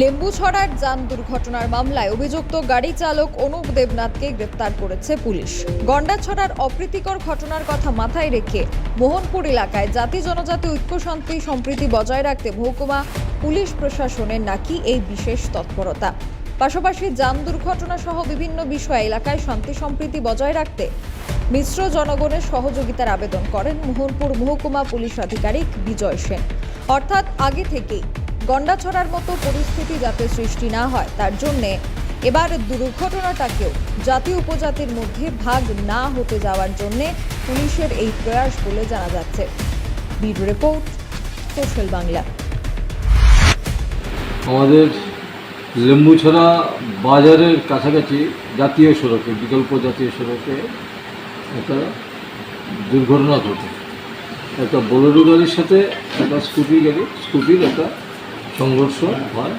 লেম্বুছড়ার যান দুর্ঘটনার মামলায় অভিযুক্ত গাড়ি চালক অনুপ দেবনাথকে গ্রেপ্তার করেছে পুলিশ। গন্ডাছড়ার অপ্রীতিকর ঘটনার কথা মাথায় রেখে মোহনপুর এলাকায় জাতি জনজাতি ঐক্য শান্তি সম্প্রীতি বজায় রাখতে মহকুমা পুলিশ প্রশাসনের নাকি এই বিশেষ তৎপরতা? পাশাপাশি যান দুর্ঘটনা সহ বিভিন্ন বিষয়ে এলাকায় শান্তি সম্প্রীতি বজায় রাখতে মিশ্র জনগণের সহযোগিতার আবেদন করেন মোহনপুর মহকুমা পুলিশ আধিকারিক বিজয় সেন। অর্থাৎ আগে থেকেই গন্ডাছড়ার মতো পরিস্থিতি যাতে সৃষ্টি না হয়, তার জন্যে এবার দুর্ঘটনাটাকেও জাতি উপজাতির মধ্যে ভাগ না হতে যাওয়ার জন্যে পুলিশের এই প্রয়াস বলে জানা যাচ্ছে। Bid report, social Bangla. আমাদের লেম্বুছড়া বাজারের কাছাকাছি জাতীয় সড়কে, বিকল্প জাতীয় সড়কে একটা দুর্ঘটনা ঘটে। একটা বোলেরো গাড়ির সাথে একটা স্কুটি গাড়ি, স্কুটির একটা সংঘর্ষ হয়।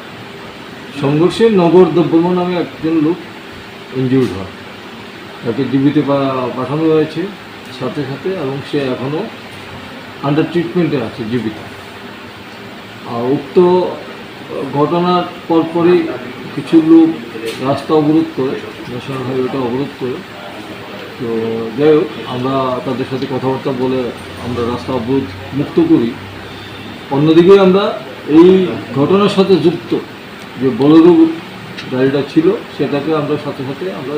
সংঘর্ষে নগর দ্রব্যমা নামে একজন লোক ইনজিউর্ড হয়। তাকে জীবিত পা- পাঠানো হয়েছে সাথে সাথে এবং সে এখনও আন্ডার ট্রিটমেন্টে আছে জীবিত। আর উক্ত ঘটনার পরপরই কিছু লোক রাস্তা অবরোধ করে, ন্যাশনাল হাইওয়েটা অবরোধ করে। তো যাই হোক, আমরা তাদের সাথে কথাবার্তা বলে আমরা রাস্তা অবরোধ মুক্ত করি। অন্যদিকে আমরা এই ঘটনার সাথে যুক্ত যে বলেরো গাড়িটা ছিল, সেটাকে আমরা সাথে সাথে আমরা,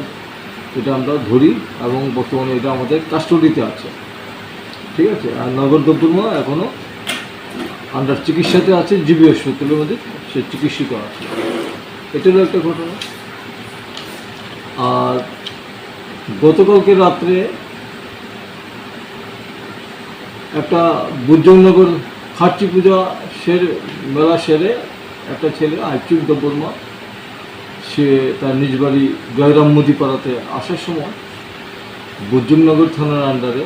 এটা আমরা ধরি এবং বর্তমানে এটা আমাদের কাস্টডিতে আছে। ঠিক আছে? আর নগর দ্রব্যমা এখনও আন্ডার চিকিৎসাতে আছে, জিবি হাসপাতালের মধ্যে সে চিকিৎসিত আছে। এটারও একটা ঘটনা। আর গতকালকে রাত্রে একটা বুজ্জনগর খাট্টি পূজা সের মেলা সেরে একটা ছেলে, আইচুক দব্বরমা, সে তার নিজ বাড়ি জয়রাম মোদি পাড়াতে আসার সময় বুজ্জনগর থানার আন্ডারে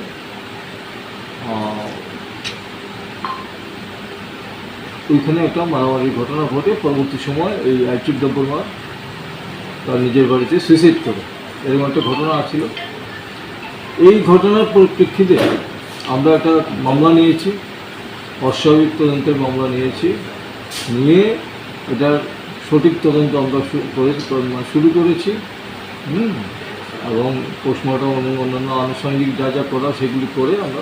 ওইখানে একটা মারামারি ঘটনা ঘটে। পরবর্তী সময় এই আইচুক দব্বরমা তার নিজের বাড়িতে সুইসাইড করে। এরকম একটা ঘটনা ছিল এই ঘটনার পরিপ্রেক্ষিতে আমরা একটা মামলা নিয়েছি। অস্বাভাবিক তদন্তের মামলা নিয়েছি। নিয়ে এটার সঠিক তদন্ত আমরা শুরু করেছি। হুম? এবং পোস্টমর্টম এবং অন্যান্য আনুষঙ্গিক যা যা করা সেগুলি করে আমরা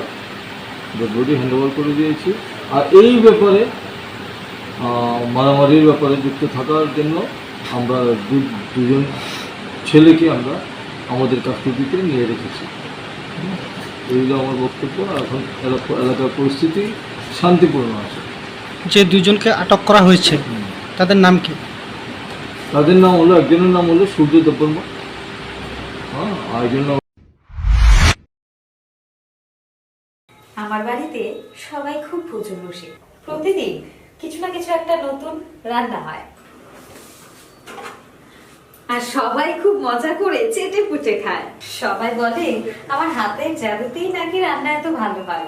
বডি হ্যান্ড ওভার করে দিয়েছি। আর এই ব্যাপারে মারামারির ব্যাপারে যুক্ত থাকার জন্য আমরা দুজন ছেলেকে আমরা আমাদের কাস্টডিতে নিয়ে রেখেছি। এইগুলো আমার বক্তব্য। এখন এলাকা- এলাকার পরিস্থিতি। শান্তিপূর্ণ আছে। যে দুজনকে আটক করা হয়েছে তাদের নাম কি? তাদের নাম হলো একজনের নাম হলো সূর্য দেববর্মা হ্যাঁ নাম আমার বাড়িতে সবাই খুব ভোজন বসে। প্রতিদিন কিছু না কিছু একটা নতুন রান্না হয়। আর সবাই খুব মজা করে চেটে পুটে খায়। সবাই বলে আমার হাতের জাদুতেই নাকি রান্না এত ভালো হয়?